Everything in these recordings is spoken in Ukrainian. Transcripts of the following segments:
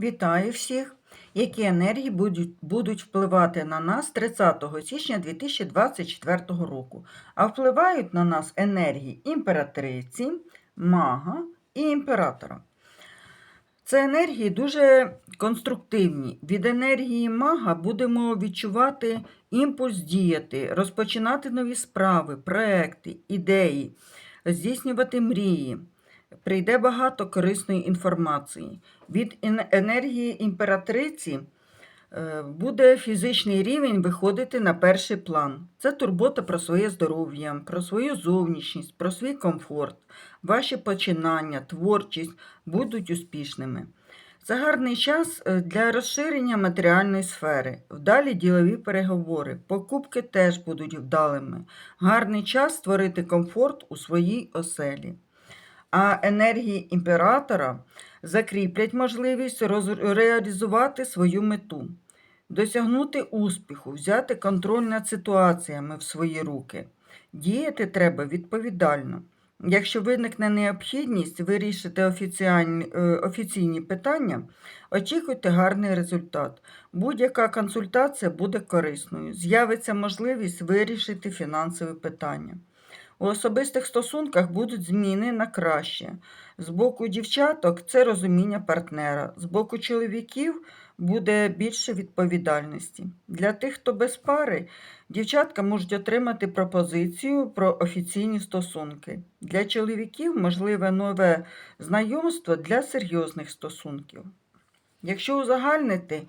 Вітаю всіх! Які енергії будуть, будуть впливати на нас 30 січня 2024 року? А впливають на нас енергії імператриці, мага і імператора. Це енергії дуже конструктивні. Від енергії мага будемо відчувати імпульс діяти, розпочинати нові справи, проекти, ідеї, здійснювати мрії. Прийде багато корисної інформації. Від енергії імператриці е, буде фізичний рівень виходити на перший план. Це турбота про своє здоров'я, про свою зовнішність, про свій комфорт. Ваші починання, творчість будуть успішними. Це гарний час е, для розширення матеріальної сфери, вдалі ділові переговори, покупки теж будуть вдалими. Гарний час створити комфорт у своїй оселі. А енергії імператора закріплять можливість реалізувати свою мету, досягнути успіху, взяти контроль над ситуаціями в свої руки. Діяти треба відповідально. Якщо виникне необхідність вирішити е, офіційні питання, очікуйте гарний результат. Будь-яка консультація буде корисною. З'явиться можливість вирішити фінансові питання. У особистих стосунках будуть зміни на краще. З боку дівчаток це розуміння партнера, з боку чоловіків буде більше відповідальності. Для тих, хто без пари, дівчатка можуть отримати пропозицію про офіційні стосунки. Для чоловіків можливе нове знайомство для серйозних стосунків. Якщо узагальнити,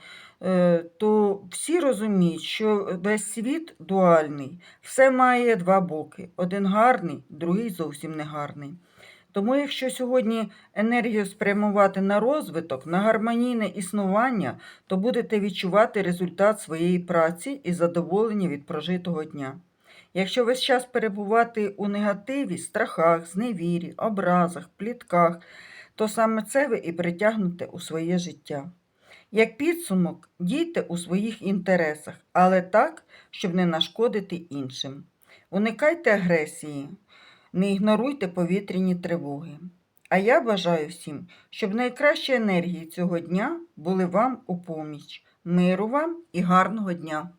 е, то всі розуміють, що весь світ дуальний, все має два боки: один гарний, другий зовсім не гарний. Тому, якщо сьогодні енергію спрямувати на розвиток, на гармонійне існування, то будете відчувати результат своєї праці і задоволення від прожитого дня. Якщо весь час перебувати у негативі, страхах, зневірі, образах, плітках, то саме це ви і притягнете у своє життя. Як підсумок, дійте у своїх інтересах, але так, щоб не нашкодити іншим. Уникайте агресії, не ігноруйте повітряні тривоги. А я бажаю всім, щоб найкращі енергії цього дня були вам у поміч. Миру вам і гарного дня!